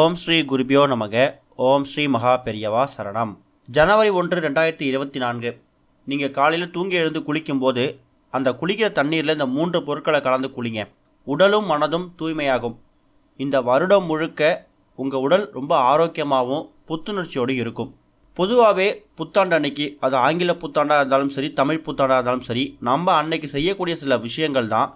ஓம் ஸ்ரீ குருபியோ நமக. ஓம் ஸ்ரீ மகா பெரியவா சரணம். ஜனவரி ஒன்று ரெண்டாயிரத்தி இருபத்தி நான்கு. நீங்கள் காலையில் தூங்கி எழுந்து குளிக்கும்போது அந்த குளிக்கிற தண்ணீரில் இந்த மூன்று பொருட்களை கலந்து குளிங்க. உடலும் மனதும் தூய்மையாகும். இந்த வருடம் முழுக்க உங்கள் உடல் ரொம்ப ஆரோக்கியமாகவும் புத்துணர்ச்சியோடும் இருக்கும். பொதுவாகவே புத்தாண்டு அன்னைக்கு அது ஆங்கில புத்தாண்டாக இருந்தாலும் சரி தமிழ் புத்தாண்டாக இருந்தாலும் சரி நம்ம அன்னைக்கு செய்யக்கூடிய சில விஷயங்கள் தான்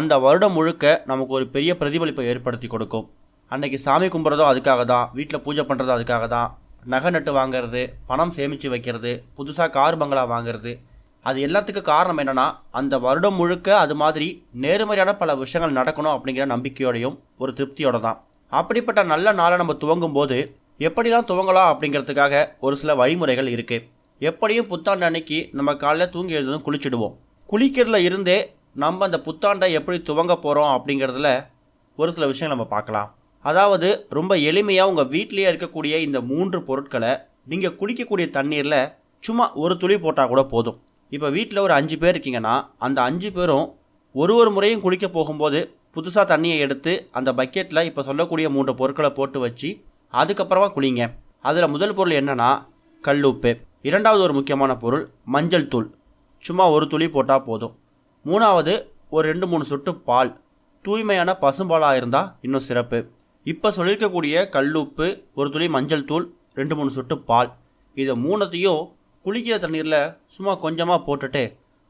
அந்த வருடம் முழுக்க நமக்கு ஒரு பெரிய பிரதிபலிப்பை ஏற்படுத்தி கொடுக்கும். அன்னைக்கு சாமி கும்பிட்றதும் அதுக்காக தான் வீட்டில் பூஜை பண்ணுறதும் அதுக்காக தான். நகை நட்டு வாங்குறது பணம் சேமித்து வைக்கிறது புதுசாக கார் பங்களா வாங்குறது. அது எல்லாத்துக்கும் காரணம் என்னென்னா அந்த வருடம் முழுக்க அது மாதிரி நேர்மறையான பல விஷயங்கள் நடக்கணும் அப்படிங்கிற நம்பிக்கையோடையும் ஒரு திருப்தியோட தான். அப்படிப்பட்ட நல்ல நாளை நம்ம துவங்கும் போது எப்படிலாம் துவங்கலாம் அப்படிங்கிறதுக்காக ஒரு சில வழிமுறைகள் இருக்குது எப்படியும் புத்தாண்டு அன்னைக்கு நம்ம காலையில் தூங்கி எழுந்ததும் குளிச்சிடுவோம். குளிக்கிறதுல இருந்தே நம்ம அந்த புத்தாண்டை எப்படி துவங்க போகிறோம் அப்படிங்கிறதுல ஒரு சில விஷயங்கள் நம்ம பார்க்கலாம். அதாவது ரொம்ப எளிமையாக உங்கள் வீட்டிலேயே இருக்கக்கூடிய இந்த மூன்று பொருட்களை நீங்கள் குடிக்கக்கூடிய தண்ணீரில் சும்மா ஒரு துளி போட்டால் கூட போதும். இப்போ வீட்டில் ஒரு அஞ்சு பேர் இருக்கீங்கன்னா அந்த அஞ்சு பேரும் ஒரு ஒரு முறையும் குளிக்க போகும்போது புதுசாக தண்ணியை எடுத்து அந்த பக்கெட்டில் இப்போ சொல்லக்கூடிய மூன்று பொருட்களை போட்டு வச்சு அதுக்கப்புறமா குளிங்க. அதில் முதல் பொருள் என்னன்னா கல்லுப்பு இரண்டாவது ஒரு முக்கியமான பொருள் மஞ்சள் தூள். சும்மா ஒரு துளி போட்டால் போதும். மூணாவது ஒரு ரெண்டு மூணு சொட்டு பால். தூய்மையான பசும்பாலாக இருந்தால் இன்னும் சிறப்பு. இப்போ சொல்லியிருக்கக்கூடிய கல்லுப்பு ஒரு துளி மஞ்சள் தூள் ரெண்டு மூணு சொட்டு பால். இதை மூணத்தையும் குளிக்கிற தண்ணீரில் சும்மா கொஞ்சமாக போட்டுட்டு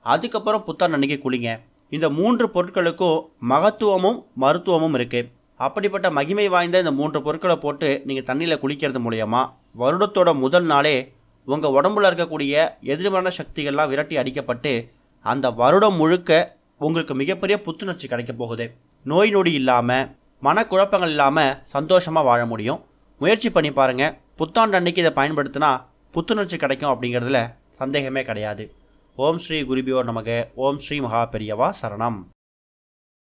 அதுக்கப்புறம் புத்தாண்டு அன்னைக்கு குளிங்க. இந்த மூன்று பொருட்களுக்கும் மகத்துவமும் மருத்துவமும் இருக்குது அப்படிப்பட்ட மகிமை வாய்ந்த இந்த மூன்று பொருட்களை போட்டு நீங்கள் தண்ணியில் குளிக்கிறது மூலயமா வருடத்தோட முதல் நாளே உங்கள் உடம்புல இருக்கக்கூடிய எதிர்மறையான சக்திகள்லாம் விரட்டி அடிக்கப்பட்டு அந்த வருடம் முழுக்க உங்களுக்கு மிகப்பெரிய புத்துணர்ச்சி கிடைக்க போகுது. நோய் நொடி இல்லாமல் மனக்குழப்பங்கள் இல்லாமல் சந்தோஷமாக வாழ முடியும். முயற்சி பண்ணி பாருங்கள் புத்தாண்டு அன்னைக்கு இதை பயன்படுத்தினா புத்துணர்ச்சி கிடைக்கும் அப்படிங்கிறதுல சந்தேகமே கிடையாது. ஓம் ஸ்ரீ குருபியோ நமக. ஓம் ஸ்ரீ மகா பெரியவா சரணம்.